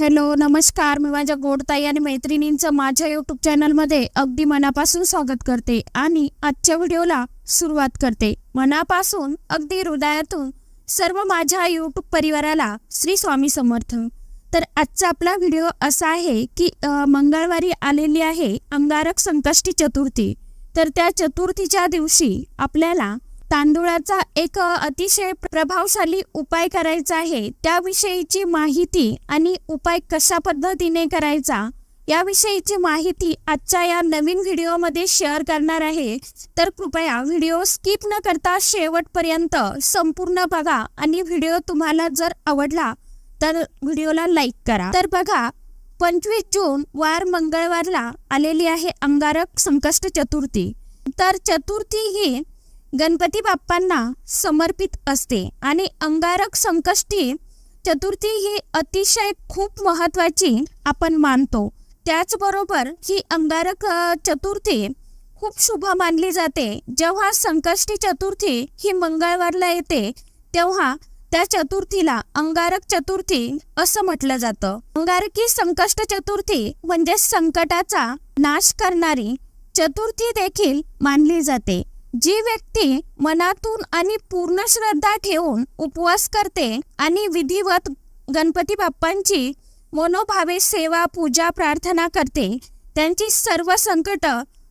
Hello नमस्कार. मी माझ्या गोडताई आणि मैत्रिणींचं माझ्या यूट्यूब चॅनलमध्ये अगदी मनापासून स्वागत करते आणि आजच्या व्हिडिओला सुरुवात करते. मनापासून अगदी हृदयातून सर्व माझ्या यूट्यूब परिवाराला श्री स्वामी समर्थ. तर आजचा आपला व्हिडिओ असा आहे की मंगळवारी आलेली आहे अंगारक संकष्टी चतुर्थी. तर त्या चतुर्थीच्या दिवशी आपल्याला तांदूळाचा एक अतिशय प्रभावशाली उपाय करायचा आहे. त्याविषयीची माहिती आणि उपाय कशा पद्धतीने करायचा याविषयीची माहिती आजच्या या नवीन व्हिडिओमध्ये शेअर करणार आहे. तर कृपया व्हिडिओ स्किप न करता शेवटपर्यंत संपूर्ण बघा आणि व्हिडिओ तुम्हाला जर आवडला तर व्हिडिओला लाईक करा. तर बघा पंचवीस जून वार मंगळवारला आलेली आहे अंगारक संकष्ट चतुर्थी. तर चतुर्थी ही गणपती बाप्पांना समर्पित असते आणि अंगारक संकष्टी चतुर्थी ही अतिशय खूप महत्वाची आपण मानतो. त्याचबरोबर ही अंगारक चतुर्थी खूप शुभ मानली जाते. जेव्हा संकष्टी चतुर्थी ही मंगळवारला येते तेव्हा त्या चतुर्थीला अंगारक चतुर्थी असं म्हटलं जातं. अंगारकी संकष्ट चतुर्थी म्हणजे संकटाचा नाश करणारी चतुर्थी देखील मानली जाते. जी व्यक्ती मनातून आणि पूर्ण श्रद्धा ठेवून उपवास करते आणि विधिवत गणपती बाप्पांची मनोभावे सेवा पूजा प्रार्थना करते त्यांची सर्व संकट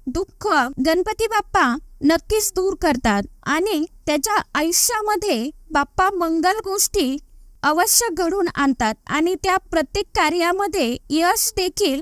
दुःख गणपती बाप्पा नक्कीच दूर करतात आणि त्याच्या आयुष्यामध्ये बाप्पा मंगल गोष्टी अवश्य घडून आणतात आणि त्या प्रत्येक कार्यामध्ये यश देखील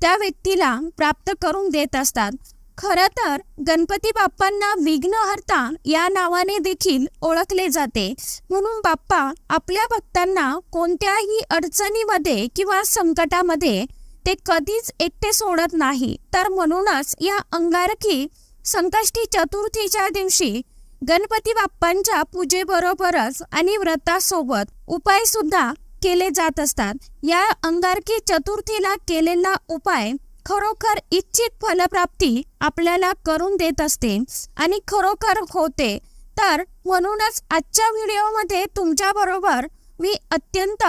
त्या व्यक्तीला प्राप्त करून देत असतात. खरं तर गणपती बाप्पांना विघ्नहर्ता या नावाने देखील ओळखले जाते. म्हणून बाप्पा आपल्या भक्तांना कोणत्याही अडचणीमध्ये किंवा संकटामध्ये ते कधीच एकटे सोडत नाही. तर म्हणूनच या अंगारकी संकष्टी चतुर्थीच्या दिवशी गणपती बाप्पांच्या पूजेबरोबरच आणि व्रतासोबत उपाय सुद्धा केले जात असतात. या अंगारकी चतुर्थीला केलेला उपाय खरोखर इच्छित फलप्राप्ती आपल्याला करून देत असते आणि खरोखर होते तर म्हणूनच आजच्या व्हिडिओमध्ये तुमच्या बरोबर मी अत्यंत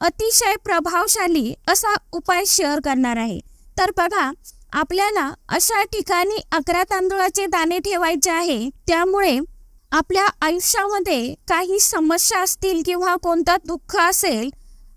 अतिशय प्रभावशाली असा उपाय शेअर करणार आहे. तर बघा आपल्याला अशा ठिकाणी अकरा तांदूळाचे दाणे ठेवायचे आहे त्यामुळे आपल्या आयुष्यामध्ये काही समस्या असतील किंवा कोणता दुःख असेल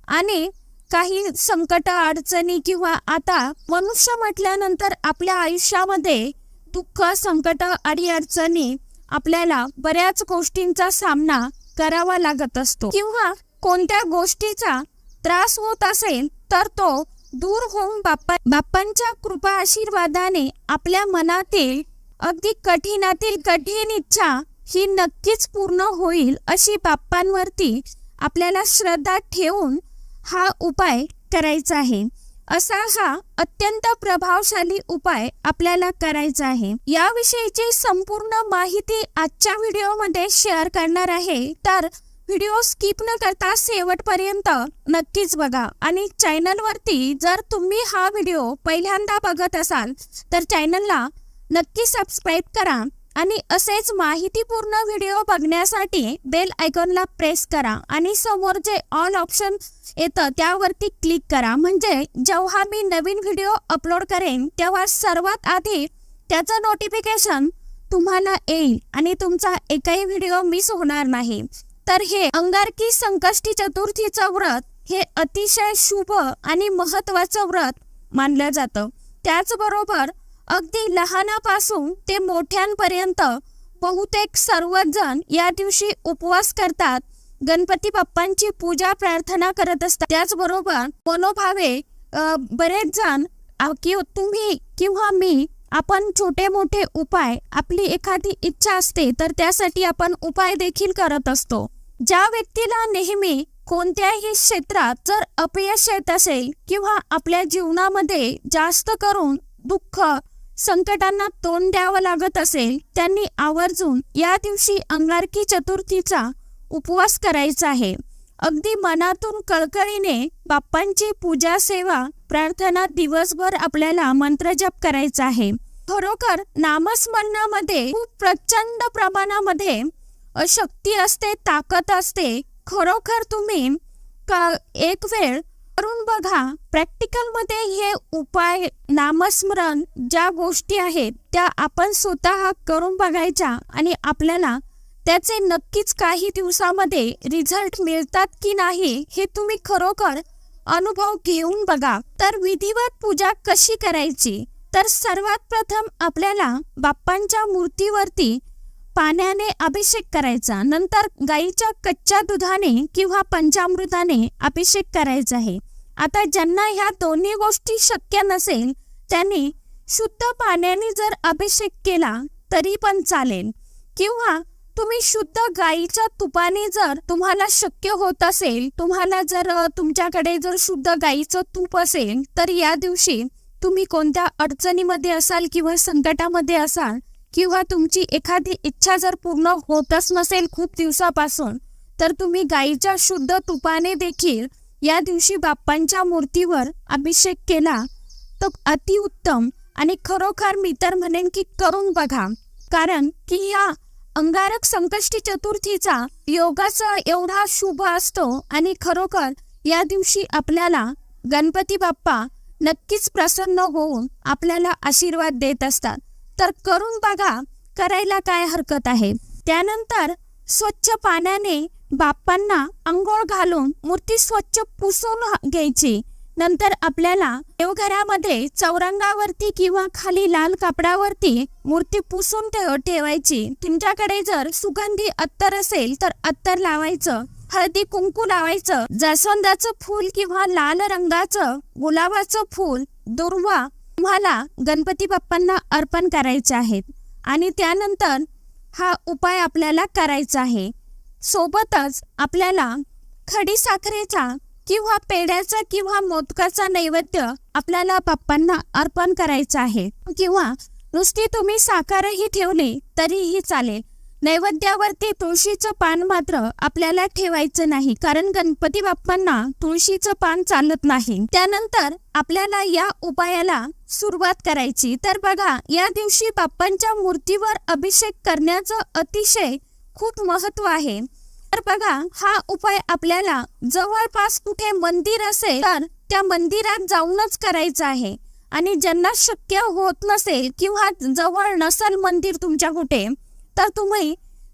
आणि काही संकट अडचणी किंवा आता मनुष्य म्हटल्यानंतर आपल्या आयुष्यामध्ये दुःख संकट आणि अडचणी आपल्याला बऱ्याच गोष्टींचा सामना करावा लागत असतो. किंवा कोणत्या गोष्टीचा त्रास होत असेल तर तो दूर होऊन बाप्पा बाप्पांच्या कृपा आशीर्वादाने आपल्या मनातील अगदी कठीणातील कठीण इच्छा ही नक्कीच पूर्ण होईल अशी बाप्पांवरती आपल्याला श्रद्धा ठेवून हा उपाय करायचा आहे. असा हा अत्यंत प्रभावशाली उपाय आपल्याला करायचा आहे. याविषयीची संपूर्ण माहिती आजच्या व्हिडिओमध्ये शेअर करणार आहे. तर व्हिडिओ स्किप न करता शेवटपर्यंत नक्कीच बघा आणि चॅनलवरती जर तुम्ही हा व्हिडिओ पहिल्यांदा बघत असाल तर चॅनलला नक्की सबस्क्राईब करा. आणि असेच माहितीपूर्ण व्हिडिओ बघण्यासाठी बेल आयकॉनला प्रेस करा आणि समोर जे ऑल ऑप्शन येतं त्यावरती क्लिक करा. म्हणजे जेव्हा मी नवीन व्हिडिओ अपलोड करेन तेव्हा सर्वात आधी त्याचं नोटिफिकेशन तुम्हाला येईल आणि तुमचा एकही व्हिडिओ मिस होणार नाही. तर हे अंगारकी संकष्टी चतुर्थीचं व्रत हे अतिशय शुभ आणि महत्वाचं व्रत मानलं जातं. त्याचबरोबर अगदी लहानापासून ते मोठ्यांपर्यंत बहुतेक सर्वजण या दिवशी उपवास करतात. गणपती बाप्पांची पूजा प्रार्थना करत असतात. त्याचबरोबर मनोभावे बरेच जण अ, कि तुम्ही किंवा मी आपण छोटे मोठे उपाय आपली एखादी इच्छा असते तर त्यासाठी आपण उपाय देखील करत असतो. ज्या व्यक्तीला नेहमी कोणत्याही क्षेत्रात जर अपयश येत असेल किंवा आपल्या जीवनामध्ये जास्त करून दुःख संकटांना तोंड द्यावं लागत असेल त्यांनी आवर्जून या दिवशी अंगारकी चतुर्थीचा उपवास करायचा आहे. अगदी मनातून कळकळीने बाप्पांची पूजा सेवा प्रार्थना दिवसभर आपल्याला मंत्रजप करायचा आहे. खरोखर नामस्मरणामध्ये खूप प्रचंड प्रमाणामध्ये शक्ती असते ताकद असते. खरोखर तुम्ही का एक वेळ करून बघा. प्रॅक्टिकलमध्ये हे उपाय नामस्मरण ज्या गोष्टी आहेत त्या आपण स्वतः करून बघायच्या आणि आपल्याला त्याचे नक्कीच काही दिवसामध्ये रिझल्ट मिळतात की नाही हे तुम्ही खरोखर अनुभव घेऊन बघा. तर विधिवत पूजा कशी करायची? तर सर्वात प्रथम आपल्याला बाप्पांच्या मूर्तीवरती पाण्याने अभिषेक करायचा. नंतर गाईच्या कच्च्या दुधाने किंवा पंचामृताने अभिषेक करायचा आहे. आता ज्यांना ह्या दोन्ही गोष्टी शक्य नसेल त्यांनी शुद्ध पाण्याने जर अभिषेक केला तरी पण चालेल. किंवा तुम्ही शुद्ध गाईच्या तुपाने जर तुम्हाला शक्य होत असेल तुम्हाला जर तुमच्याकडे जर शुद्ध गाईचं तूप असेल तर या दिवशी तुम्ही कोणत्या अडचणीमध्ये असाल किंवा संकटामध्ये असाल किंवा तुमची एखादी इच्छा जर पूर्ण होतच नसेल खूप दिवसापासून तर तुम्ही गाईच्या शुद्ध तुपाने देखील या दिवशी बाप्पांच्या मूर्तीवर अभिषेक केला. तो अतिउत्तम आणि खरोखर मी तर म्हणेन की करून बघा. कारण की या अंगारक संकष्टी चतुर्थीचा योगाचा एवढा शुभ असतो आणि खरोखर या दिवशी आपल्याला गणपती बाप्पा नक्कीच प्रसन्न होऊन आपल्याला आशीर्वाद देत असतात. तर करून बघा करायला काय हरकत आहे. त्यानंतर स्वच्छ पाण्याने बाप्पांना अंघोळ घालून मूर्ती स्वच्छ पुसून घ्यायची. नंतर आपल्याला देवघरामध्ये चौरंगावरती किंवा खाली लाल कापडावरती मूर्ती पुसून ठेव ठेवायची. तुमच्याकडे जर सुगंधी अत्तर असेल तर अत्तर लावायचं. हळदी कुंकू लावायचं. जास्वंदाचं फूल किंवा लाल रंगाचं गुलाबाचं फूल दुर्वा तुम्हाला गणपती बाप्पांना अर्पण करायचे आहेत आणि त्यानंतर हा उपाय आपल्याला करायचा आहे. सोबतच आपल्याला खडी साखरेचा किंवा पेड्याचा किंवा मोदकाचा नैवेद्य आपल्याला बाप्पांना अर्पण करायचा आहे. किंवा नुसती तुम्ही साखरही ठेवली तरीही चालेल. नैवेद्यावरती तुळशीचं पान मात्र आपल्याला ठेवायचं नाही. कारण गणपती बाप्पांना तुळशीचं पान चालत नाही. त्यानंतर आपल्याला या उपायाला सुरुवात करायची. तर बघा या दिवशी बाप्पांच्या मूर्तीवर अभिषेक करण्याचं अतिशय खूप महत्त्व आहे. तर बघा हा उपाय आपल्याला जवळपास कुठे मंदिर असेल तर त्या मंदिरात जाऊनच करायचा आहे. आणि ज्यांना शक्य होत नसेल किंवा जवळ नसेल मंदिर तुमच्या कुठे तर तुम्ही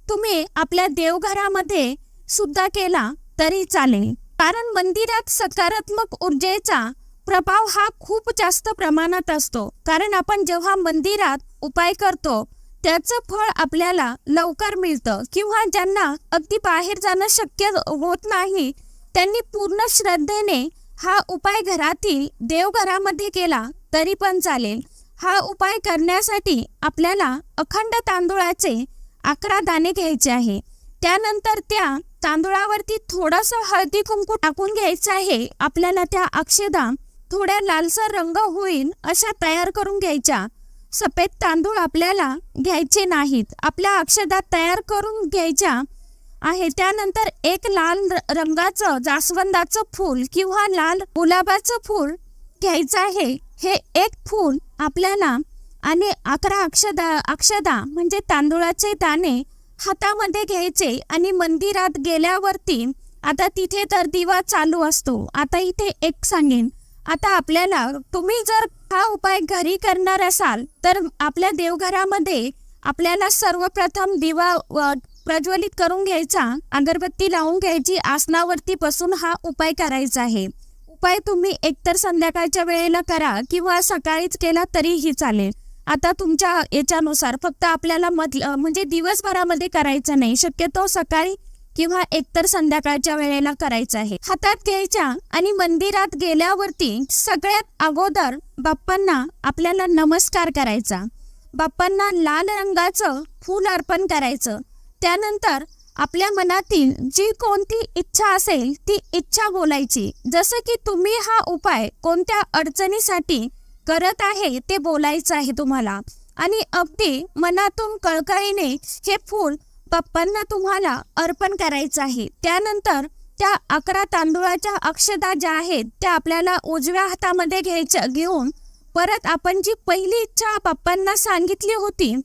तुम्ही आपल्या देवघरामध्ये सुद्धा केला तरी चालेल. कारण मंदिरात सकारात्मक ऊर्जेचा प्रभाव हा खूप जास्त प्रमाणात असतो. कारण आपण जेव्हा मंदिरात उपाय करतो त्याचं फळ आपल्याला लवकर मिळतं किंवा ज्यांना अगदी बाहेर जाणं शक्य होत नाही त्यांनी पूर्ण श्रद्धेने हा उपाय घरातील देवघरामध्ये केला तरी पण चालेल. हा उपाय करण्यासाठी आपल्याला अखंड तांदूळाचे अकरा दाणे घ्यायचे आहे. त्यानंतर त्या तांदूळावरती थोडस हळदी कुंकू टाकून घ्यायचं आहे. आपल्याला त्या अक्षदा थोड्या लालसर रंग होईल अशा तयार करून घ्यायच्या. सफेद तांदूळ आपल्याला घ्यायचे नाहीत. आपल्या अक्षदात तयार करून घ्यायच्या आहे. त्यानंतर एक लाल रंगाचं जास्वंदाचं फूल किंवा लाल गुलाबाचं फूल घ्यायचं आहे. हे एक फूल आपल्याला आणि अकरा अक्षदा अक्षदा म्हणजे तांदूळाचे दाणे हातामध्ये घ्यायचे आणि मंदिरात गेल्यावरती आता तिथे तर दिवा चालू असतो. आता इथे एक सांगेन. आता आपल्याला तुम्ही जर हा उपाय घरी करणार असाल तर आपल्या देवघरामध्ये आपल्याला सर्वप्रथम दिवा प्रज्वलित करून घ्यायचा अगरबत्ती लावून घ्यायची आसनावरती बसून हा उपाय करायचा आहे. उपाय तुम्ही एकतर संध्याकाळच्या वेळेला करा किंवा सकाळीच केला तरीही चालेल. आता तुमच्या याच्यानुसार फक्त आपल्याला मध म्हणजे दिवसभरामध्ये करायचं नाही. शक्यतो सकाळी किंवा एकतर संध्याकाळच्या वेळेला करायचं आहे. हातात घ्यायच्या आणि मंदिरात गेल्यावरती सगळ्यात अगोदर बाप्पांना आपल्याला नमस्कार करायचा. बाप्पांना लाल रंगाचं फूल अर्पण करायचं. त्यानंतर आपल्या मनातील जी कोणती इच्छा असेल ती इच्छा बोलायची. जसं की तुम्ही हा उपाय कोणत्या अडचणीसाठी करत आहे ते बोलायचं आहे तुम्हाला. आणि अगदी मनातून कळकळीने हे फूल पप्पांना तुम्हाला अर्पण करायचं आहे. त्यानंतर त्या अकरा तांदूळाच्या अक्षता ज्या आहेत त्या आपल्याला उजव्या हातामध्ये घ्यायच्या घेऊन परत आपण जी पहिली इच्छा पप्पांना सांगितली होती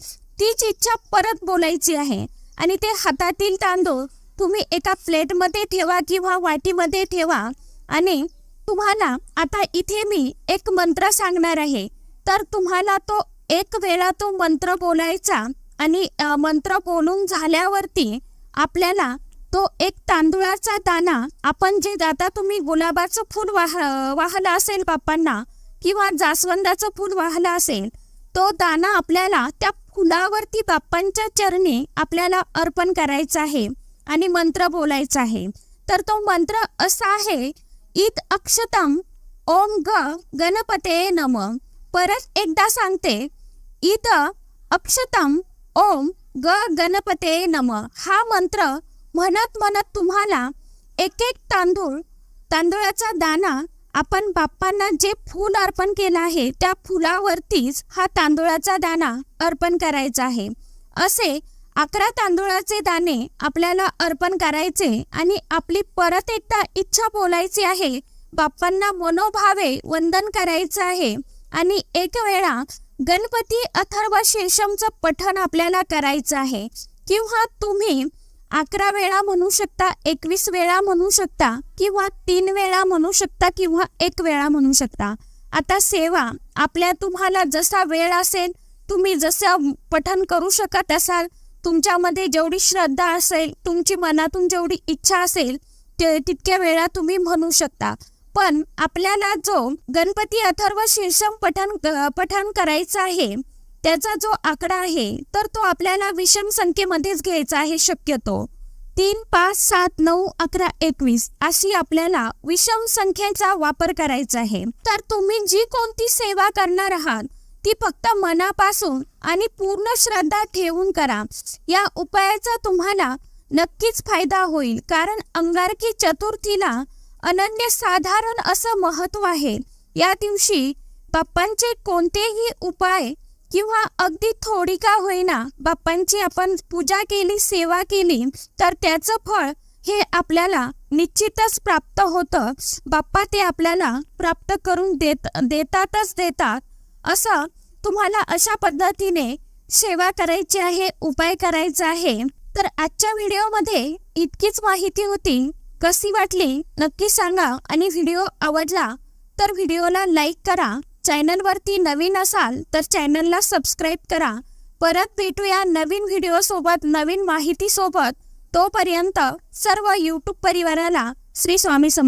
तीच इच्छा परत बोलायची आहे. आणि ते हातातील तांदूळ तुम्ही एका प्लेटमध्ये ठेवा किंवा वाटीमध्ये ठेवा. आणि तुम्हाला आता इथे मी एक मंत्र सांगणार आहे. तर तुम्हाला तो एक वेळा तो मंत्र बोलायचा आणि मंत्र बोलून झाल्यावरती आपल्याला तो एक तांदुळाचा दाना आपण जे आता तुम्ही गुलाबाचं फूल वाह वाहलं असेल बाप्पांना किंवा जास्वंदाचं फूल वाहलं असेल तो दाना आपल्याला त्या फुलावरती बाप्पांच्या चरणी आपल्याला अर्पण करायचं आहे आणि मंत्र बोलायचा आहे. तर तो मंत्र असा आहे इत अक्षतम ओम ग गणपते नम. परत एकदा सांगते इत अक्षतम ओम ग गणपते नम. हा मंत्र म्हणत म्हणत तुम्हाला एक एक तांदूळ तांदूळाचा दाना आपण बाप्पांना जे फूल अर्पण केलं आहे त्या फुलावरतीच हा तांदूळाचा दाना अर्पण करायचा आहे. असे अकरा तांदूळाचे दाणे आपल्याला अर्पण करायचे आणि आपली परत एकदा इच्छा बोलायची आहे बाप्पांना मनोभावे वंदन करायचं आहे आणि एक वेळा गणपती अथर्व शीर्षमचं पठण आपल्याला करायचं आहे. किंवा तुम्ही अकरा वेळा म्हणू शकता एकवीस वेळा म्हणू शकता किंवा तीन वेळा म्हणू शकता किंवा एक वेळा म्हणू शकता. आता सेवा आपल्या तुम्हाला जसा वेळ असेल तुम्ही जसं पठन करू शकत असाल तुमच्यामध्ये जेवढी श्रद्धा असेल तुमची मनातून जेवढी इच्छा असेल ते तितक्या वेळा तुम्ही म्हणू शकता. पण आपल्याला जो गणपती अथर्व शीर्षम पठन पठन करायचं आहे त्याचा जो आकडा आहे तर तो आपल्याला विषम संख्येमध्येच घ्यायचा आहे शक्यतो. तीन पाच सात नऊ अकरा एकवीस अशी आपल्याला विषम संख्येचा वापर करायचा आहे. तर तुम्ही जी कोणती सेवा करणार आहात ती फक्त मनापासून आणि पूर्ण श्रद्धा ठेवून करा. या उपायाचा तुम्हाला नक्कीच फायदा होईल कारण अंगारकी चतुर्थीला अनन्य साधारण असं महत्त्व आहे. या दिवशी बाप्पांचे कोणतेही उपाय किंवा अगदी थोडी का होईना बाप्पांची आपण पूजा केली सेवा केली तर त्याचं फळ हे आपल्याला निश्चितच प्राप्त होतं. बाप्पा ते आपल्याला प्राप्त करून देत देतातच देतात. असं तुम्हाला अशा पद्धतीने सेवा करायची आहे उपाय करायचा आहे. तर आजच्या व्हिडिओमध्ये इतकीच माहिती होती. कशी वाटली नक्की सांगा आणि व्हिडिओ आवडला तर व्हिडिओला लाईक करा. चॅनलवरती नवीन असाल तर चॅनलला सबस्क्राईब करा. परत भेटूया नवीन व्हिडिओ सोबत नवीन माहिती सोबत तोपर्यंत सर्व यूट्यूब परिवाराला श्री स्वामी समर्थ.